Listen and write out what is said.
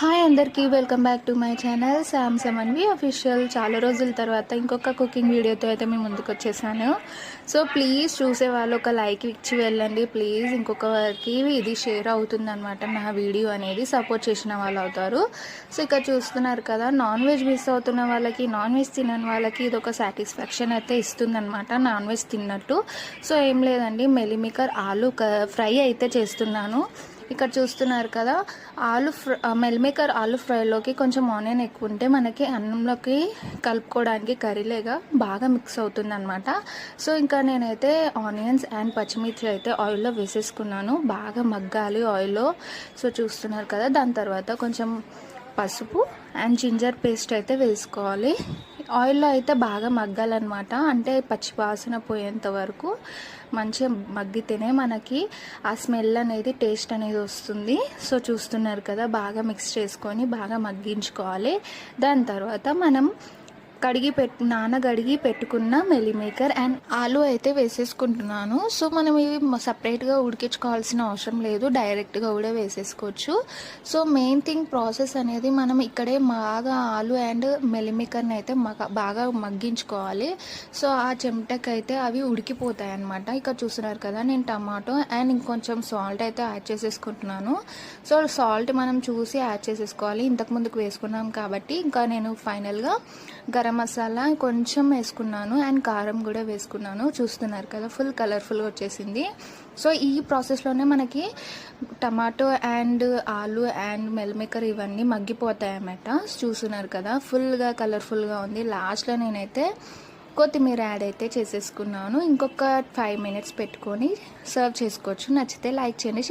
Hi అందరికీ welcome back to my channel. శామ్సమ్ Anvi official. చాలా రోజుల తర్వాత ఇంకొక కుకింగ్ వీడియోతో అయితే మేము ముందుకు వచ్చేసాను. సో ప్లీజ్ చూసే వాళ్ళు ఒక లైక్ ఇచ్చి వెళ్ళండి. ప్లీజ్ ఇంకొకరికి ఇది షేర్ అవుతుంది అనమాట నా వీడియో అనేది సపోర్ట్ చేసిన వాళ్ళు అవుతారు. సో ఇక్కడ చూస్తున్నారు కదా నాన్ వెజ్ మిస్ అవుతున్న వాళ్ళకి నాన్ వెజ్ తినని వాళ్ళకి ఇది ఒక సాటిస్ఫాక్షన్ అయితే ఇస్తుందన్నమాట నాన్ వెజ్ తిన్నట్టు. సో ఏం లేదండి మెలిమికర్ ఆలు ఫ్రై అయితే చేస్తున్నాను. ఇక్కడ చూస్తున్నారు కదా ఆలు ఫ్రై మెల్మేకర్ ఆలు ఫ్రైలోకి కొంచెం ఆనియన్ ఎక్కువ ఉంటే మనకి అన్నంలోకి కలుపుకోవడానికి కర్రీలేగా బాగా మిక్స్ అవుతుంది అనమాట సో ఇంకా నేనైతే ఆనియన్స్ అండ్ పచ్చిమిర్చి అయితే ఆయిల్లో వేసేసుకున్నాను. బాగా మగ్గాలి ఆయిల్లో. సో చూస్తున్నారు కదా దాని తర్వాత కొంచెం పసుపు అండ్ జింజర్ పేస్ట్ అయితే వేసుకోవాలి. ఆయిల్లో అయితే బాగా మగ్గాలన్నమాట. అంటే పచ్చి వాసన పోయేంత వరకు మంచిగా మగ్గితేనే మనకి ఆ స్మెల్ అనేది టేస్ట్ అనేది వస్తుంది. సో చూస్తున్నారు కదా బాగా మిక్స్ చేసుకొని బాగా మగ్గించుకోవాలి. దాని తర్వాత మనం కడిగి పెట్టు నానగడిగి పెట్టుకున్న మెలి మేకర్ అండ్ ఆలు అయితే వేసేసుకుంటున్నాను. సో మనం ఇవి సపరేట్గా ఉడికించుకోవాల్సిన అవసరం లేదు. డైరెక్ట్గా కూడా వేసేసుకోవచ్చు. సో మెయిన్ థింగ్ ప్రాసెస్ అనేది మనం ఇక్కడే బాగా ఆలు అండ్ మెలి మేకర్ని అయితే మగ బాగా మగ్గించుకోవాలి. సో ఆ చెమటకి అయితే అవి ఉడికిపోతాయి అనమాట ఇక్కడ చూస్తున్నారు కదా నేను టమాటో అండ్ ఇంకొంచెం సాల్ట్ అయితే యాడ్ చేసేసుకుంటున్నాను. సో సాల్ట్ మనం చూసి యాడ్ చేసేసుకోవాలి. ఇంతకు ముందుకు వేసుకున్నాం కాబట్టి ఇంకా నేను ఫైనల్గా గరం గరం మసాలా కొంచెం వేసుకున్నాను అండ్ కారం కూడా వేసుకున్నాను. చూస్తున్నారు కదా ఫుల్ కలర్ఫుల్గా వచ్చేసింది. సో ఈ ప్రాసెస్లోనే మనకి tomato and aloo and meal maker ఇవన్నీ మగ్గిపోతాయి అన్నమాట చూస్తున్నారు కదా ఫుల్గా కలర్ఫుల్గా ఉంది. లాస్ట్లో నేనైతే కొత్తిమీర యాడ్ అయితే చేసేసుకున్నాను. ఇంకొక ఫైవ్ మినిట్స్ పెట్టుకొని సర్వ్ చేసుకోవచ్చు. నచ్చితే లైక్ చేయండి